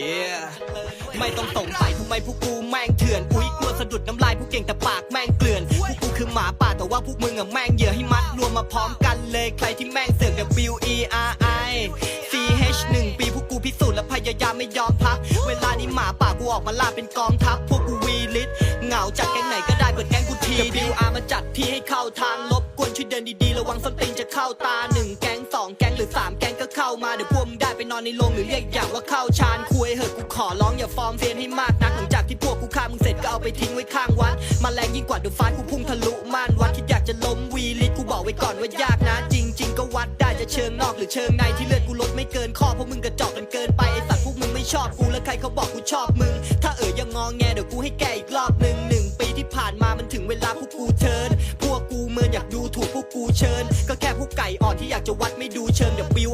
yeah ไม่ต้องสงสัยทำไมพวกกูแม่งเถื่อน อุ้ยกลัวสะดุดน้ำลายพวกเก่งแต่ปากแม่งเกลื่อน พวกกูคือหมาป่าแต่ว่าพวกมึงอะแม่งเหยื่อให้มัดรวมมาพร้อมกันเลยใครที่แม่งเสือก W E R I C H หนึ่งปีพวกกูพิสูจน์และพยายามไม่ยอมพัก เวลานี้หมาป่ากูออกมาล่าเป็นกองทัพพวกกูวีลิตเหงาจากแก๊งไหนก็ได้เปิดแก๊งกูที W R มาจัดที่ให้เข้าทางลบกวนช่วยเดินดีๆระวังส้นตีนจะเข้าตา มาเดี๋ยวพวกมึงได้ไปนอนในโรงหรือเรียกอย่างว่าเข้าชานคุยเหอะกูขอร้องอย่าฟอร์มเซนให้มากนักหลังจากที่พวกกูฆ่ามึงเสร็จก็เอาไปทิ้งไว้ข้างวัดมาแรงยิ่งกว่าเดอฟ้ากูพุ่งทะลุม่านวัดคิดอยากจะล้มวีลิตกูบอกไว้ก่อนว่ายากนะ จริง ๆ ก็วัดได้จะเชิงนอกหรือเชิงในที่เลือดกูลดไม่เกินข้อพวกมึงกระจอกกันเกินไปไอสัตว์พวกมึงไม่ชอบกูแล้วใครเขาบอกกูชอบมึง ถ้าเอ๋ยยังงองแงเดี๋ยวกูให้แกอีกรอบหนึ่งหนึ่งปีที่ผ่านมามันถึงเวลาพวกกูเชิญพวกกูเมินอยากดูถูกพวกกูเชิญ ก็แค่พวกไก่อ่อนที่อยากจะวัดไม่ดูเชิงเดี๋ยวบิว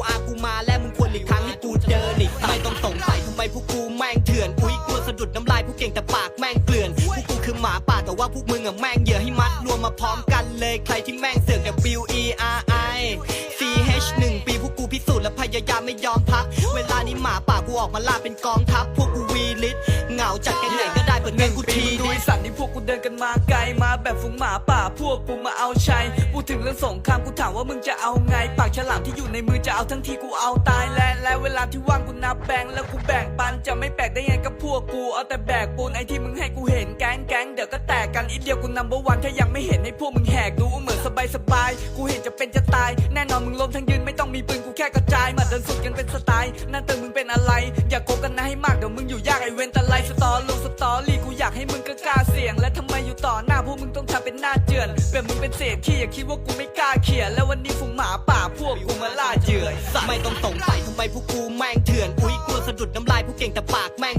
แม่งเถื่อน อุ้ยกลัวสะดุดน้ำลายผู้เก่งแต่ปากแม่งเกลื่อน พวกกูคือหมาป่าแต่ว่าพวกมึงอะแม่งเหยื่อให้มัดรวมมาพร้อมกันเลยใครที่แม่งเสือก W E R I C H หนึ่งปีพวกกูพิสูจน์และพยายามไม่ยอมพัก เวลานี้หมาป่ากูออกมาล่าเป็นกองทัพพวกกูวีลิตเหงาจากแก๊งไหนก็ได้เปิดเงินกูทีด้วยสัต ว์นี่พวกกูเดินกันมาไกลมาแบบฝูงหมาป่าพวกกูมาเอาชัยพูดถึงเรื่องสงครามกูถามว่ามึงจะเอาไง ปากฉลามที่อยู่ในมือจะเอาทั้งทีกูเอาตายและและเวลาที่ว่างกูนับแบงแล้วกูแบ่งปันจะไม่แปลกได้ไงกับพวกกูเอาแต่แบกปูนไอที่มึงให้กูเห็นแก๊งแก๊งเดี๋ยวก็แตกกันอีเดียวกูนัมเบอร์วันถ้ายังไม่เห็นให้พวกมึงายสบาย กูเห็นจะเป็นจะตาย แน่นอนมึงล้มทั้งยืนไม่ต้องมีปืนกูแค่กระจายมาเดินสุดกันเป็นสไตล์นั่นเติมมึงเป็นอะไร อย่าโกงกันนะให้มากเดี๋ยวมึงอยู่ยากไอเวนตะไลสตอลงสตอรี่กูอยากให้มึงก็กล้าเสี่ยง และทำไมอยู่ต่อหน้าพวกมึงต้องทำเป็นหน้าเจือนแบบมึงเป็นเศษขี้อย่าคิดว่ากูไม่กล้าเขี่ยแล้ววันนี้ฝูงหมาป่าพวกกูมาล่าเหยื่อไม่ต้องสงสัยทำไมพวกกูแม่งเถื่อนอุ้ยกลัวสะดุดน้ำลายพวกเก่งแต่ปากแม่ง